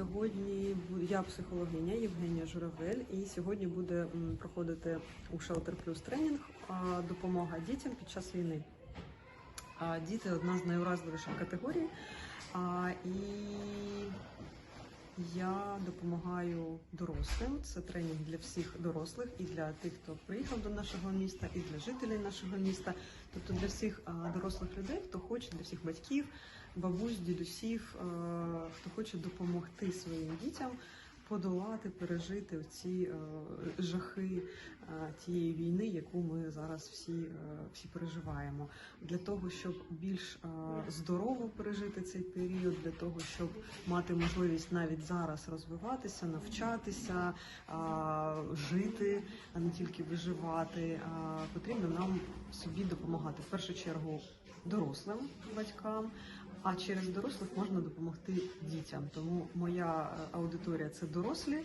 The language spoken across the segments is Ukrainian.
Сьогодні я психологиня Євгенія Журавель, і сьогодні буде проходити у Shelter Plus тренінг допомога дітям під час війни. Діти одна з найуразливіших категорій. І я допомагаю дорослим. Це тренінг для всіх дорослих і для тих, хто приїхав до нашого міста, і для жителів нашого міста. Тобто для всіх дорослих людей, хто хоче, для всіх батьків, бабусь, дідусів, хто хоче допомогти своїм дітям подолати, пережити ці е, жахи е, тієї війни, яку ми зараз всі, е, всі переживаємо. Для того, щоб більш здорово пережити цей період, для того, щоб мати можливість навіть зараз розвиватися, навчатися, жити, а не тільки виживати, потрібно нам собі допомагати в першу чергу дорослим батькам. А через дорослих можна допомогти дітям. Тому моя е, аудиторія це дорослі,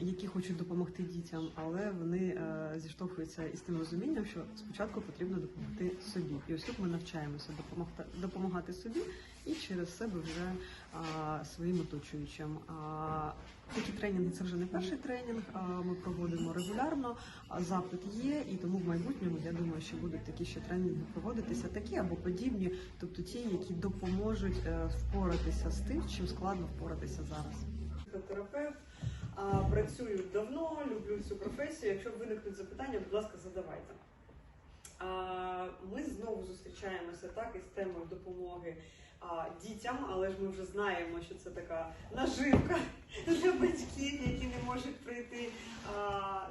які хочуть допомогти дітям, але вони е, зіштовхуються із тим розумінням, що спочатку потрібно допомогти собі. І ось тут ми навчаємося допомогти, допомагати собі і через себе вже а, своїм оточуючим. А, такі тренінги це вже не перший тренінг. А, ми проводимо регулярно. А запит є, і тому в майбутньому я думаю, що будуть такі ще тренінги проводитися, такі або подібні, тобто ті, які допоможуть е, впоратися з тим, чим складно впоратися зараз. Психотерапевт, а, працюю давно, люблю цю професію. Якщо виникнуть запитання, будь ласка, задавайте. Ми знову зустрічаємося так із темою допомоги дітям, але ж ми вже знаємо, що це така наживка для батьків, які не можуть прийти,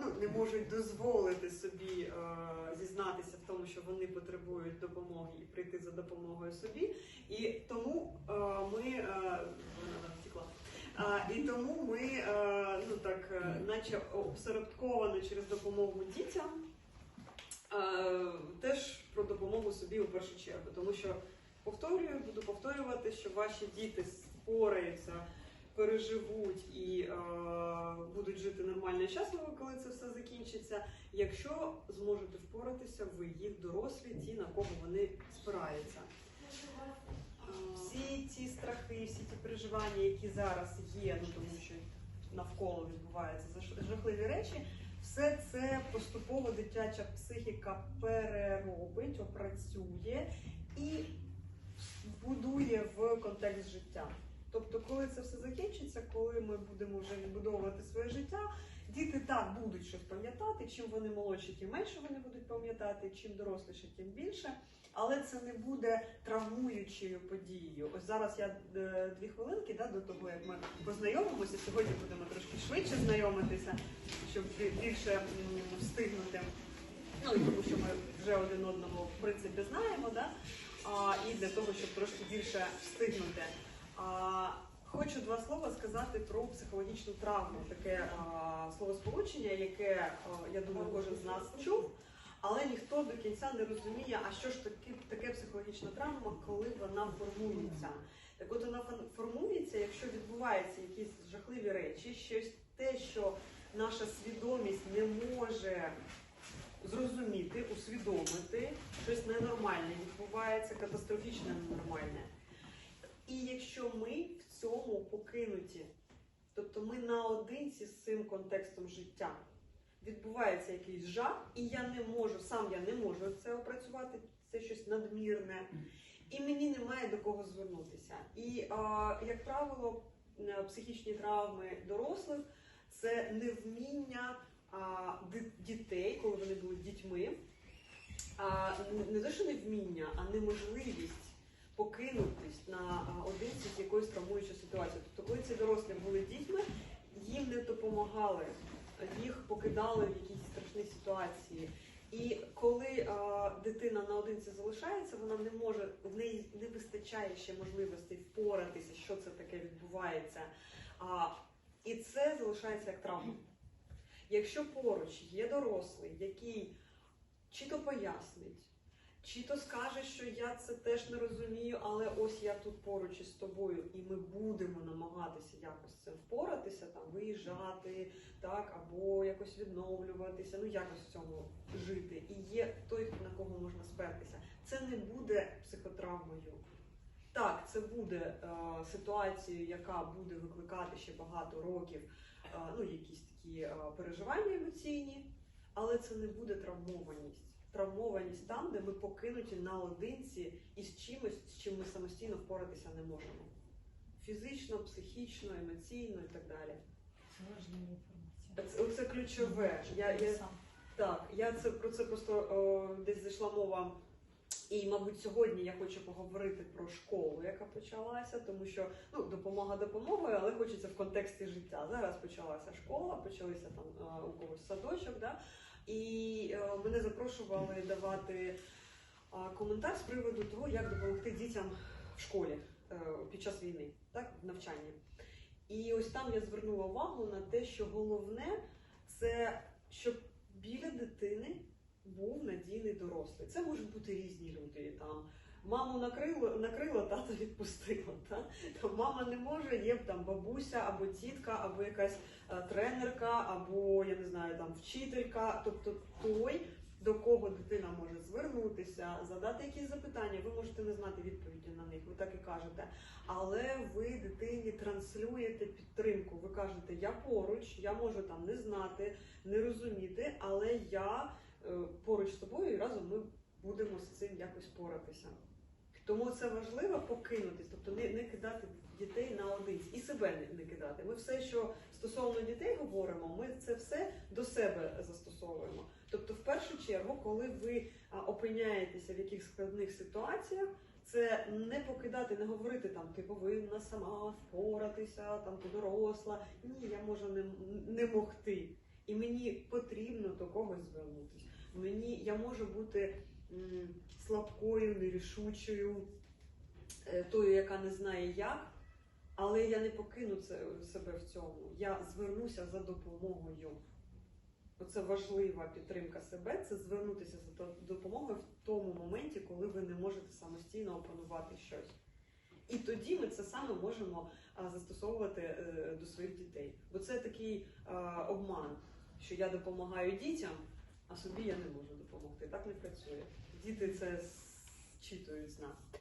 ну не можуть дозволити собі зізнатися в тому, що вони потребують допомоги і прийти за допомогою собі. І тому ми вона втекла. І тому ми е, ну так, е, наче обсередковано через допомогу дітям. Е, теж про допомогу собі у першу чергу, тому що повторюю, буду повторювати, що ваші діти спораються, переживуть і е, будуть жити нормально і щасливо, коли це все закінчиться. Якщо зможете впоратися, ви їх дорослі, ті, на кого вони спираються. Всі ці страхи, всі ті переживання, які зараз є, ну тому що навколо відбуваються жахливі речі, все це поступово дитяча психіка переробить, опрацює і вбудує в контекст життя. Тобто, коли це все закінчиться, коли ми будемо вже відбудовувати своє життя, діти так будуть щось пам'ятати. Чим вони молодші, тим менше вони будуть пам'ятати, чим доросліше, тим більше. Але це не буде травмуючою подією. Ось зараз я е, дві хвилинки да, до того, як ми познайомимося. Сьогодні будемо трошки швидше знайомитися, щоб більше встигнути. Ну тому що ми вже один одного в принципі знаємо, да? а, і для того, щоб трошки більше встигнути. Хочу два слова сказати про психологічну травму, таке словосполучення, яке я думаю, кожен з нас чув. Але ніхто до кінця не розуміє, а що ж таке, таке психологічна травма, коли вона формується. Так от вона формується, якщо відбуваються якісь жахливі речі, щось те, що наша свідомість не може зрозуміти, усвідомити, щось ненормальне відбувається, катастрофічне ненормальне. І якщо ми в цьому покинуті, тобто ми наодинці з цим контекстом життя, відбувається якийсь жах, і я не можу, сам я не можу це опрацювати, це щось надмірне, і мені немає до кого звернутися. І, а, як правило, е, психічні травми дорослих це невміння а, дітей, коли вони були дітьми, а, не- не те, що невміння, а неможливість покинутись на одинці з якоюсь травмуючою ситуацією. Тобто, коли ці дорослі були дітьми, їм не допомагали, їх покидали в якійсь страшній ситуації. І коли а, дитина наодинці залишається, вона не може, в неї не вистачає ще можливостей впоратися, що це таке відбувається. А, і це залишається як травма. Якщо поруч є дорослий, який чи то пояснить, чи то скаже, що я це теж не розумію, але ось я тут поруч із тобою, і ми будемо намагатися якось цим впоратися, там виїжджати, так, або якось відновлюватися, ну якось в цьому жити. І є той, на кого можна спертися. Це не буде психотравмою. Так, це буде е, ситуацією, яка буде викликати ще багато років, е, ну якісь такі е, переживання емоційні, але це не буде травмованість. Травмованість там, де ми покинуті наодинці із чимось, з чим ми самостійно впоратися не можемо. Фізично, психічно, емоційно і так далі. Це важлива інформація. Це, оце ключове. Я, я, так, я це про це просто о, десь зайшла мова. І, мабуть, сьогодні я хочу поговорити про школу, яка почалася, тому що ну допомога допомогою, але хочеться в контексті життя. Зараз почалася школа, почалися там е, у когось садочок, да? І е, мене запрошували давати коментар з приводу того, як допомогти дітям в школі е, під час війни, так, в навчанні. І ось там я звернула увагу на те, що головне це щоб біля дитини був надійний дорослий. Це можуть бути різні люди. Там маму накрило, накрило, тато відпустило. Та? Там мама не може, є там бабуся або тітка, або якась е, тренерка, або я не знаю, там вчителька. Тобто той, до кого дитина може звернутися, задати якісь запитання. Ви можете не знати відповіді на них, ви так і кажете. Але ви дитині транслюєте підтримку. Ви кажете, я поруч, я можу там не знати, не розуміти, але я е, поруч з тобою і разом ми будемо з цим якось поратися. Тому це важливо покинутись, тобто не, не кидати дітей наодинці і себе не, не кидати. Ми все, що стосовно дітей говоримо, ми це все до себе застосовуємо. Тобто, в першу чергу, коли ви а, опиняєтеся в якихось складних ситуаціях, це не покидати, не говорити там, ти повинна сама впоратися, там ти доросла. Ні, я можу не, не могти. І мені потрібно до когось звернутися. Мені я можу бути слабкою, нерішучою, е, тою, яка не знає як, але я не покину це себе в цьому. Я звернуся за допомогою. Оце важлива підтримка себе, це звернутися за допомогою в тому моменті, коли ви не можете самостійно опанувати щось. І тоді ми це саме можемо застосовувати е, до своїх дітей. Бо це такий обман, що я допомагаю дітям, а собі я не можу допомогти. Так не працює. Діти це зчитують з нас.